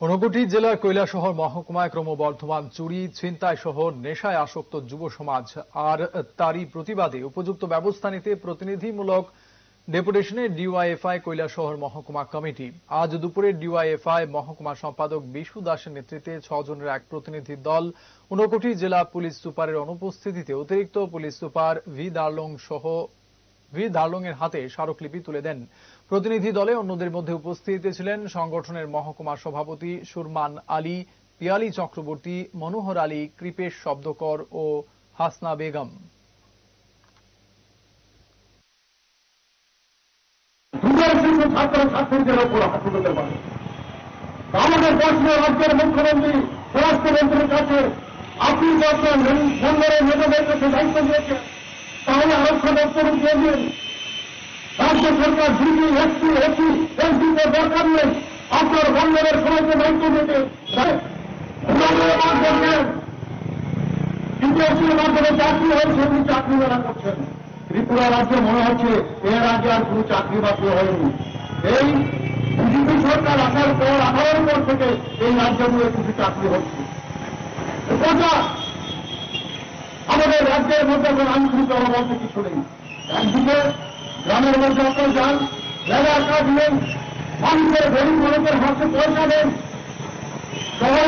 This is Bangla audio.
ঊনকোটি জেলার কৈলাসহর মহকুমায় ক্রমবর্ধমান চুরি, ছিনতাই সহ নেশায় আসক্ত যুব সমাজ। আর তারই প্রতিবাদে উপযুক্ত ব্যবস্থা নিতে প্রতিনিধিমূলক ডেপুটেশনে ডিওয়াইএফআই কৈলাসহর মহকুমা কমিটি। আজ দুপুরে ডিওয়াইএফআই মহকুমা সম্পাদক বিশু দাসের নেতৃত্বে ছজনের এক প্রতিনিধি দল ঊনকোটি জেলা পুলিশ সুপারের অনুপস্থিতিতে অতিরিক্ত পুলিশ সুপার ভি দার্লং সহ ভি দার্লং এর হাতে স্মারকলিপি তুলে দেন প্রতিনিধি দলে অন্যদের মধ্যে উপস্থিত ছিলেন সংগঠনের মহকুমা সভাপতি সুরমান আলী পিয়ালি চক্রবর্তী মনোহর আলী কৃপেশ শব্দকর ও হাসনা বেগম আমাদের দেশীয় রাজ্যের মুখ্যমন্ত্রী স্বরাষ্ট্রমন্ত্রীর কাছে আপনি দায়িত্ব দিয়েছেন আরক্ষা দপ্তর দিন রাজ্য সরকার ডিজি এসপি এসি এমপিতে দরকার নেই। আপনার বন্দরের সবাইকে দায়িত্ব দিতে বিদেশির মাধ্যমে চাকরি হয়েছে উনি চাকরি মেলা করছেন ত্রিপুরা রাজ্যে মনে হচ্ছে এর আগে আর কোনো চাকরি বাকরি হয়নি। এই বিজেপি সরকার আসার পর আঠারোর পর থেকে এই রাজ্যগুলো কিছু চাকরি হচ্ছে। রাজ্যের মধ্যে এখন আইনশৃঙ্খলা বলতে কিছু নেই। একদিকে গ্রামের মধ্যে আপনার যান, লেবার কাজ নেই, মানুষের গরিব মানুষের হাতে পয়সা নেই। আপনার